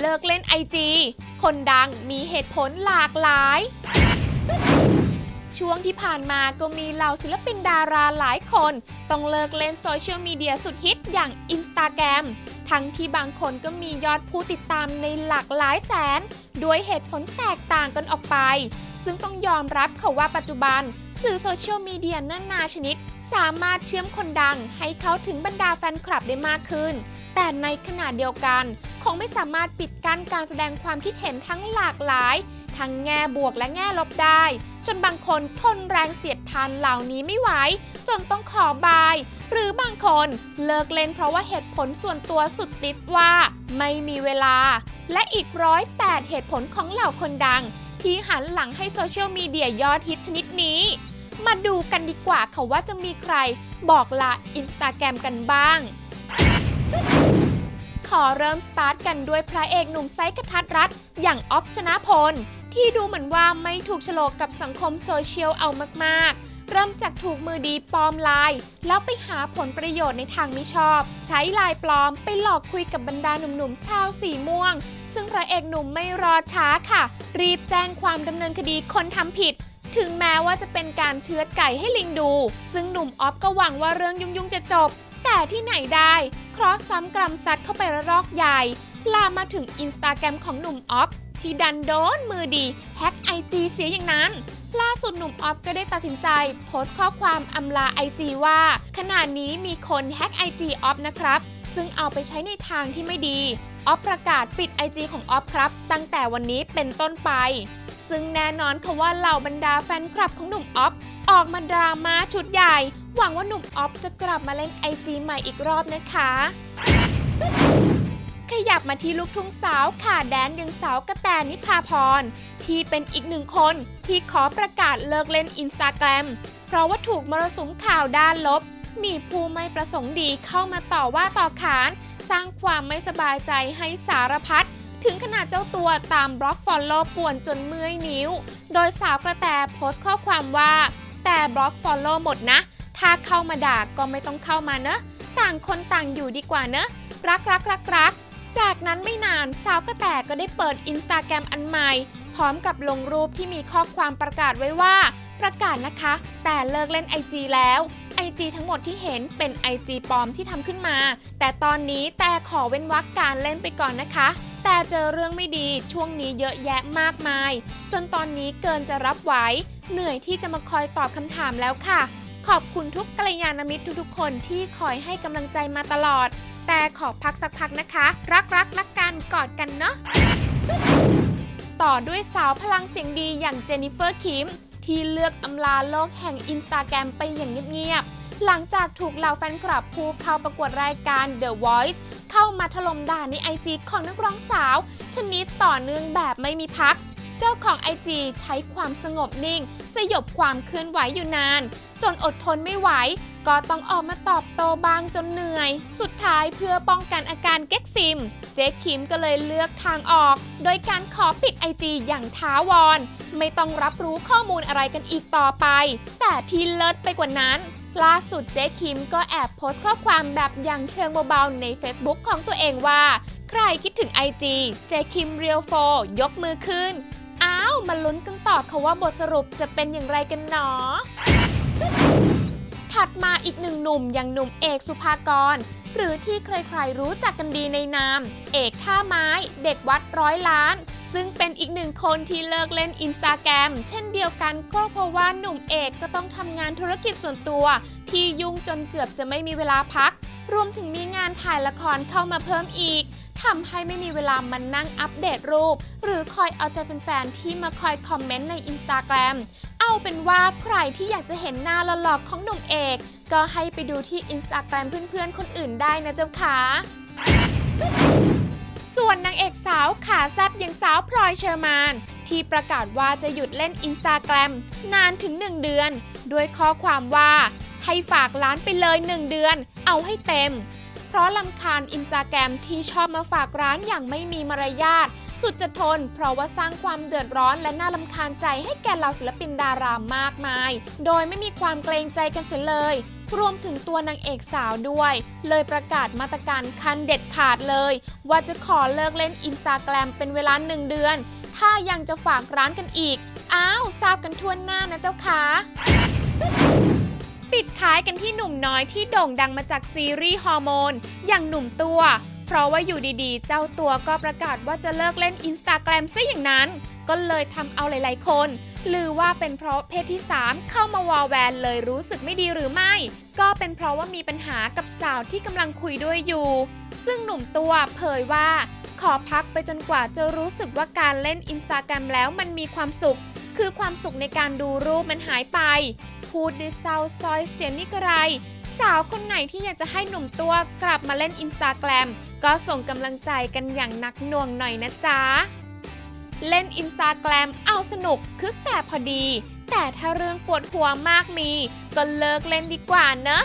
เลิกเล่นไอจีคนดังมีเหตุผลหลากหลาย ช่วงที่ผ่านมาก็มีเหล่าศิลปินดาราหลายคน ต้องเลิกเล่นโซเชียลมีเดียสุดฮิตอย่าง Instagram ทั้งที่บางคนก็มียอดผู้ติดตามในหลากหลายแสน ด้วยเหตุผลแตกต่างกันออกไป ซึ่งต้องยอมรับเขาว่าปัจจุบัน สื่อโซเชียลมีเดียนานาชนิด สามารถเชื่อมคนดังให้เขาถึงบรรดาแฟนคลับได้มากขึ้น แต่ในขณะเดียวกัน งไม่สามารถปิดกั้นการแสดงความคิดเห็นทั้งหลากหลาย ทั้งแง่บวกและแง่ลบได้ จนบางคนทนแรงเสียดทานเหล่านี้ไม่ไหวจนต้องขอบาย หรือบางคนเลิกเล่นเพราะว่าเหตุผลส่วนตัวสุดติดว่า ไม่มีเวลา และอีกร้อยแปดเหตุผลของเหล่าคนดัง ที่หันหลังให้โซเชียลมีเดียยอดฮิตชนิดนี้ มาดูกันดีกว่าค่ะว่าจะมีใครบอกลาอินสตาแกรมกันบ้าง ขอเริ่มสตาร์ทกันด้วยพระเอกหนุ่มไซส์กระทัดรัดอย่างออฟชนะพล ที่ดูเหมือนว่าไม่ถูกฉลกกับสังคมโซเชียลเอามากๆ เริ่มจากถูกมือดีปลอมไลน์แล้วไปหาผลประโยชน์ในทางมิชอบ ใช้ไลน์ปลอมไปหลอกคุยกับบรรดาหนุ่มๆชาวสีม่วง ซึ่งพระเอกหนุ่มไม่รอช้าค่ะ รีบแจ้งความดำเนินคดีคนทำผิดถึงแม้ว่าจะเป็นการเชือดไก่ให้ลิงดู ซึ่งหนุ่มออฟก็หวังว่าเรื่องยุ่งๆจะจบ แต่ที่ไหนได้เคราะห์ซ้ำกรรมซัดเข้าไประลอกใหญ่ ลามมาถึงอินสตาแกรมของหนุ่มออฟที่ดันโดนมือดี แฮ็กไอจีเสียอย่างนั้น ล่าสุดหนุ่มออฟก็ได้ตัดสินใจ โพสต์ข้อความอำลาไอจีว่า ขณะนี้มีคนแฮ็กไอจีออฟนะครับ ซึ่งเอาไปใช้ในทางที่ไม่ดีออฟประกาศปิด IG ของออฟครับ ตั้งแต่วันนี้เป็นต้นไป ซึ่งแน่นอนค่ะว่าเหล่าบรรดาแฟนคลับของหนุ่มออฟออกมาดราม่าชุดใหญ่ หวังว่าหนุ่มออฟจะกลับมาเล่น IG ใหม่อีกรอบนะคะขยับมาที่ลูกทุ่งสาวขาแดนยังสาวกระแตนิพาพร ที่เป็นอีกหนึ่งคนที่ขอประกาศเลิกเล่นอินสตาแกรมเพราะว่าถูกมรสุมข่าวด้านลบ มีผู้ไม่ประสงค์ดีเข้ามาต่อว่าต่อขาน สร้างความไม่สบายใจให้สารพัดถึงขนาดเจ้าตัวตามบล็อกฟอลโล่ป่วนจนเมื่อยนิ้ว โดยสาวกระแตโพสต์ข้อความว่า แต่บล็อกฟอลโล่หมดนะ ถ้าเข้ามาด่าก็ไม่ต้องเข้ามาเนอะต่างคนต่างอยู่ดีกว่าเนอะรักรักรักรักจากนั้นไม่นานสาวกระแตก็ได้เปิดอินสตาแกรมอันใหม่ พร้อมกับลงรูปที่มีข้อความประกาศไว้ว่า ประกาศนะคะ แต่เลิกเล่น IG แล้ว IG ทั้งหมดที่เห็นเป็น IG ปลอมที่ทำขึ้นมา แต่ตอนนี้แต่ขอเว้นวรรคการเล่นไปก่อนนะคะ แต่เจอเรื่องไม่ดีช่วงนี้เยอะแยะมากมาย จนตอนนี้เกินจะรับไหวเหนื่อยที่จะมาคอยตอบคำถามแล้วค่ะ ขอบคุณทุกกัลยาณมิตรทุกๆคนที่คอยให้กำลังใจมาตลอด แต่ขอพักสักพักนะคะ รักรักรักกันกอดกันเนาะต่อด้วยสาวพลังเสียงดีอย่างเจนนิเฟอร์คิมที่เลือกอำลาโลกแห่งอินสตาแกรมไปอย่างเงียบๆ หลังจากถูกเหล่าแฟนคลับผู้เข้าประกวดรายการ The Voice เข้ามาถล่มด่าในไอจีของนักร้องสาว ชนิดต่อเนื่องแบบไม่มีพัก เจ้าของ IG ใช้ความสงบนิ่ง สยบความเคลื่อนไหวอยู่นาน จนอดทนไม่ไหว ก็ต้องออกมาตอบโตบางจนเหนื่อย สุดท้ายเพื่อป้องกันอาการเก๊กซิม เจ๊คิมก็เลยเลือกทางออก โดยการขอปิด IG อย่างท้าวร ไม่ต้องรับรู้ข้อมูลอะไรกันอีกต่อไป แต่ที่เลิศไปกว่านั้นล่าสุดเจ๊คิมก็แอบโพสต์ข้อความแบบอย่างเชิงเบาๆใน Facebook ของตัวเองว่า ใครคิดถึง IG เจคิมเรียลโฟยกมือขึ้น อ้าว มาลุ้นกันต่อค่ะว่าบทสรุปจะเป็นอย่างไรกันหนอ ถัดมาอีกหนึ่งหนุ่มอย่างหนุ่มเอกสุภากร หรือที่ใครๆรู้จักกันดีในนาม เอกท่าไม้ เด็กวัดร้อยล้าน ซึ่งเป็นอีกหนึ่งคนที่เลิกเล่นอินสตาแกรมเช่นเดียวกันก็เพราะว่าหนุ่มเอกก็ต้องทำงานธุรกิจส่วนตัว ที่ยุ่งจนเกือบจะไม่มีเวลาพัก รวมถึงมีงานถ่ายละครเข้ามาเพิ่มอีกทำให้ไม่มีเวลามานั่งอัปเดตรูป หรือคอยเอาใจแฟนๆที่มาคอยคอมเมนต์ในอินสตาแกรม เอาเป็นว่าใครที่อยากจะเห็นหน้าหลอกๆของหนุ่มเอก ก็ให้ไปดูที่อินสตาแกรมเพื่อนๆ คนอื่นได้นะเจ้าค่ะส่วนนางเอกสาวขาแซบอย่างสาวพลอยเชอร์มาน ที่ประกาศว่าจะหยุดเล่นอินสตาแกรมนานถึง 1 เดือน ด้วยข้อความว่า ให้ฝากร้านไปเลย 1 เดือน เอาให้เต็ม เพราะลำคาญอินสตาแกรมที่ชอบมาฝากร้านอย่างไม่มีมารยาท สุดจะทน เพราะว่าสร้างความเดือดร้อนและน่าลำคาญใจให้แก่เหล่าศิลปินดารามากมาย โดยไม่มีความเกรงใจกันเสียเลย รวมถึงตัวนางเอกสาวด้วย เลยประกาศมาตรการคันเด็ดขาดเลย ว่าจะขอเลิกเล่นอินสตาแกรมเป็นเวลาหนึ่งเดือน ถ้ายังจะฝากร้านกันอีก อ้าว ทราบกันทั่วหน้านะเจ้าคะปิดท้ายกันที่หนุ่มน้อยที่โด่งดังมาจากซีรีส์ฮอร์โมน อย่างหนุ่มตัว เพราะว่าอยู่ดีๆ เจ้าตัวก็ประกาศว่าจะเลิกเล่นอินสตาแกรมซะอย่างนั้น ก็เลยทำเอาหลายๆ คนหรือว่าเป็นเพราะเพศที่ 3 เข้ามาวอลแวนเลยรู้สึกไม่ดีหรือไม่ ก็เป็นเพราะว่ามีปัญหากับสาวที่กำลังคุยด้วยอยู่ ซึ่งหนุ่มตัวเผยว่าขอพักไปจนกว่าจะรู้สึกว่าการเล่นอินสตาแกรมแล้วมันมีความสุข คือความสุขในการดูรูปมันหายไป พูดด้วยเศร้าซอยเสียนิกระไร สาวคนไหนที่อยากจะให้หนุ่มตัวกลับมาเล่นอินสตาแกรมก็ส่งกำลังใจกันอย่างหนักหน่วงหน่อยนะจ๊ะ เล่นอินสตาแกรมเอาสนุกคึกแต่พอดี แต่ถ้าเรื่องปวดหัวมากมี ก็เลิกเล่นดีกว่าเนอะ